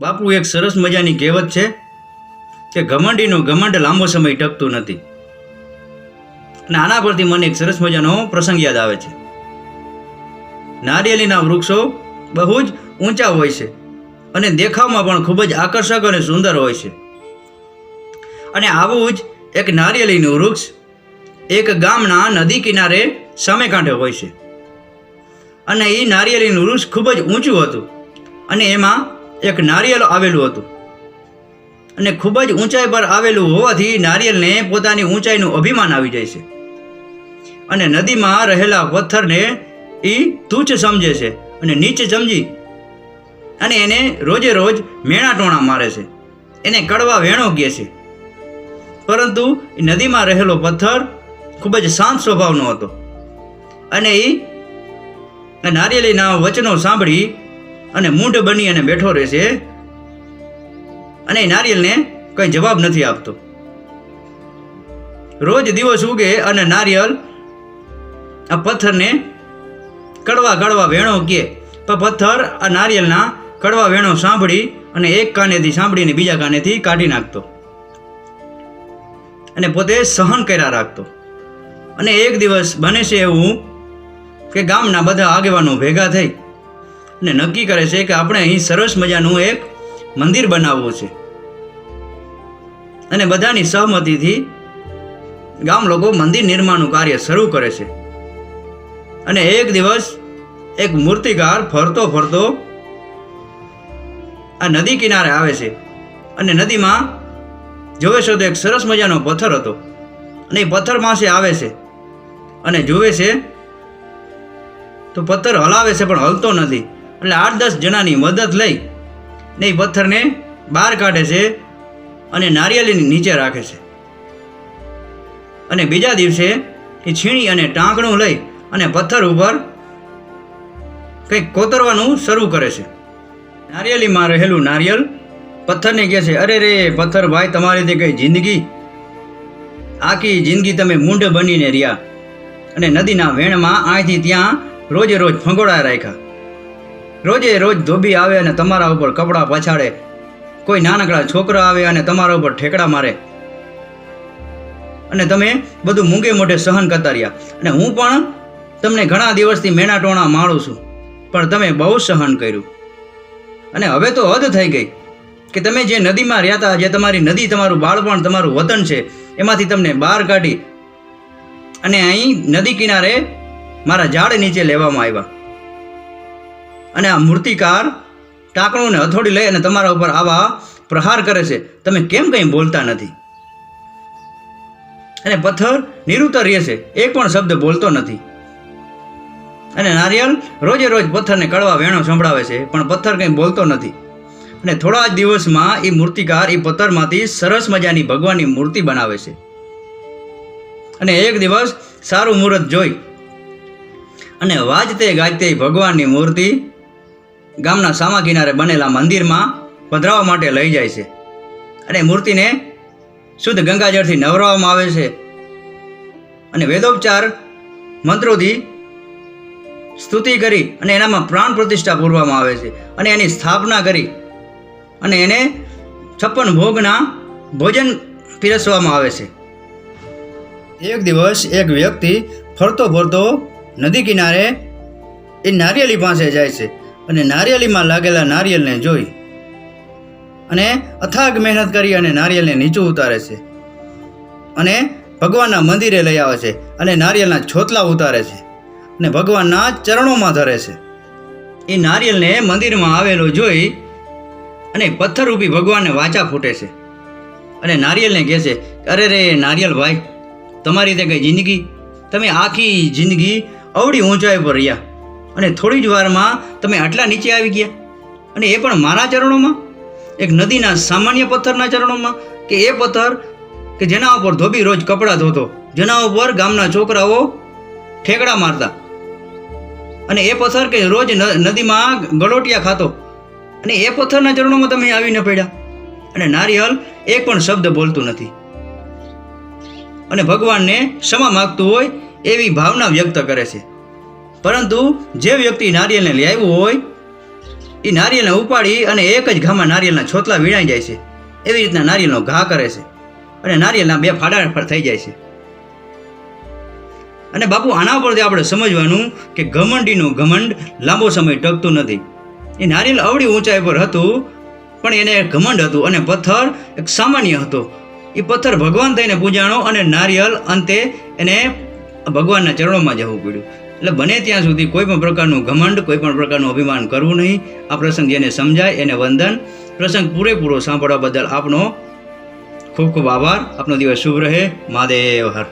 બાપુ, એક સરસ મજાની કહેવત છે કે ઘમંડીનું ઘમંડ લાંબો સમય ટકતું નથી. અને આના પરથી મને એક સરસ મજાનો પ્રસંગ યાદ આવે છે. નારિયેળીના વૃક્ષો બહુ જ ઊંચા હોય છે અને દેખાવમાં પણ ખૂબ જ આકર્ષક અને સુંદર હોય છે. અને આવું જ એક નારિયેળીનું વૃક્ષ એક ગામના નદી કિનારે સામે કાંઠે હોય છે. અને એ નારિયેળીનું વૃક્ષ ખૂબ જ ઊંચું હતું અને એમાં એક નારિયેળ આવેલું હતું. અને ખૂબ જ ઊંચાઈ પર આવેલું હોવાથી નારિયેળને પોતાની ઊંચાઈનું અભિમાન આવી જાય છે. અને નદીમાં રહેલા પથ્થરને એ તુચ્છ સમજે છે અને નીચ સમજી અને એને રોજે રોજ મેણા ટોણા મારે છે. એને કડવા વેણો કહે છે. પરંતુ નદીમાં રહેલો પથ્થર ખૂબ જ શાંત સ્વભાવનો હતો. અને એ નારિયેળીના વચનો સાંભળી અને મૂંઢ બની અને બેઠો રહેશે. અને એ નારિયેળને કંઈ જવાબ નથી આપતો. રોજ દિવસ ઉગે અને નારિયેળ આ પથ્થરને કડવા કડવા વેણો કહે પણ પથ્થર આ નારિયેળના કડવા વેણો સાંભળી અને એક કાનેથી સાંભળીને બીજા કાનેથી કાઢી નાખતો. અને પોતે સહન કર્યા રાખતો. અને એક દિવસ બને છે એવું કે ગામના બધા આગેવાનો ભેગા થઈ અને નક્કી કરે છે કે આપણે અહીં સરસ મજાનું એક મંદિર બનાવવું છે. અને બધાની સહમતિથી ગામ લોકો મંદિર નિર્માણનું કાર્ય શરૂ કરે છે. અને એક દિવસ એક મૂર્તિકાર ફરતો ફરતો આ નદી કિનારે આવે છે. અને નદીમાં જોવે છે તો એક સરસ મજાનો પથ્થર હતો. અને એ પથ્થર પાસે આવે છે. અને જુએ છે તો પથ્થર હલાવે છે પણ હલતો નથી. એટલે આઠ દસ જણાની મદદ લઈ ને એ પથ્થરને બહાર કાઢે છે અને નારિયેળીની નીચે રાખે છે. અને બીજા દિવસે એ છીણી અને ટાંકણું લઈ અને પથ્થર ઉપર કંઈક કોતરવાનું શરૂ કરે છે. નારિયેળીમાં રહેલું નારિયેળ પથ્થરને કહે છે, અરે રે પથ્થર, ભાઈ, તમારી તે કંઈ જિંદગી? આખી જિંદગી તમે મૂંઢ બનીને રહ્યા અને નદીના વેણમાં અહીંથી ત્યાં રોજે રોજ ફંગોળા રાખ્યા. રોજે રોજ ધોબી આવે અને તમારા ઉપર કપડાં પછાડે. કોઈ નાનકડા છોકરા આવે અને તમારા ઉપર ઠેકડા મારે. અને તમે બધું મૂંગે મોઢે સહન કરતા રહ્યા. અને હું પણ તમને ઘણા દિવસથી મેણા ટોણા માળું છું. પણ તમે બહુ સહન કર્યું. અને હવે તો હદ થઈ ગઈ કે તમે જે નદીમાં રહ્યા હતા જે તમારી નદી, તમારું બાળપણ, તમારું વતન છે, એમાંથી તમને બહાર કાઢી અને અહીં નદી કિનારે મારા ઝાડ નીચે લેવામાં આવ્યા. અને આ મૂર્તિકાર ટાંકણુંને હથોડી લઈ અને તમારા ઉપર આવા પ્રહાર કરે છે. તમે કેમ કંઈ બોલતા નથી? અને પથ્થર નિરુતર રહે છે. એક પણ શબ્દ બોલતો નથી. અને નારિયેળ રોજે રોજ પથ્થરને કડવા વેણો સંભળાવે છે, પણ પથ્થર કંઈ બોલતો નથી. અને થોડા જ દિવસમાં એ મૂર્તિકાર એ પથ્થરમાંથી સરસ મજાની ભગવાનની મૂર્તિ બનાવે છે. અને એક દિવસ સારું મુહૂર્ત જોઈ. અને વાજતે ગાજતે ભગવાનની મૂર્તિ ગામના સામા કિનારે બનેલા મંદિરમાં પધરાવવા માટે લઈ જાય છે. અને મૂર્તિને શુદ્ધ ગંગાજળથી નવરાવવામાં આવે છે. અને વેદોપચાર મંત્રોથી સ્તુતિ કરી અને એનામાં પ્રાણ પ્રતિષ્ઠા પૂરવામાં આવે છે. અને એની સ્થાપના કરી અને એને છપ્પન ભોગના ભોજન પીરસવામાં આવે છે. એક દિવસ એક વ્યક્તિ ફરતો ફરતો નદી કિનારે એ નારિયેળી પાસે જાય છે. અને નારિયેળીમાં લાગેલા નારિયેળને જોઈ. અને અથાગ મહેનત કરી અને નારિયેળને નીચું ઉતારે છે. અને ભગવાનના મંદિરે લઈ આવે છે અને નારિયેળના છોતલા ઉતારે છે. અને ભગવાનના ચરણોમાં ધરે છે. એ નારિયેળને મંદિરમાં આવેલો જોઈ અને પથ્થરરૂપી ભગવાનને વાચા ફૂટે છે. અને નારિયેળને કહે છે, અરે રે નારિયેળ ભાઈ, તમારી તે કઈ જિંદગી? તમે આખી જિંદગી અવળી ઊંચાઈ પર રહ્યા. અને થોડી જ વારમાં તમે આટલા નીચે આવી ગયા. અને એ પણ મારા ચરણોમાં? એક નદીના સામાન્ય પથ્થરના ચરણોમાં? કે એ પથ્થર કે જેના ઉપર ધોબી રોજ કપડાં ધોતો? જેના ઉપર ગામના છોકરાઓ ઠેકડા મારતા? અને એ પથ્થર કે રોજ નદીમાં ગલોટિયા ખાતો? અને એ પથ્થરના ચરણોમાં તમે આવીને પડ્યા? અને નારિયલ એક પણ શબ્દ બોલતું નથી. અને ભગવાનને ક્ષમા માગતું હોય એવી ભાવના વ્યક્ત કરે છે. પરંતુ જે વ્યક્તિ નારિયેળને લઈ આવ્યું હોય એ નારિયેલને ઉપાડી અને એક જ ઘામાં નારિયેલના છોતલા વીણાઈ જાય છે. એવી રીતના નારિયેલનો ઘા કરે છે અને નારિયેલના બે ફાડા થઈ જાય છે. અને બાપુ, આના પરથી આપણે સમજવાનું કે ઘમંડીનું ઘમંડ લાંબો સમય ટકતું નથી. એ નારિયેલ અવળી ઊંચાઈ પર હતું, પણ એને ઘમંડ હતું અને પથ્થર એક સામાન્ય હતો. એ પથ્થર ભગવાન થઈને પૂજાણો અને નારિયેલ અંતે એને ભગવાનના ચરણોમાં જવું પડ્યું. એટલે બને ત્યાં સુધી કોઈ પણ પ્રકારનું ઘમંડ, કોઈ પણ પ્રકારનું અભિમાન કરવું નહીં. આ પ્રસંગ જેને સમજાય, એને વંદન. પ્રસંગ પૂરેપૂરો સાંભળવા બદલ આપનો ખૂબ ખૂબ આભાર. આપનો દિવસ શુભ રહે. મહાદેવ હર.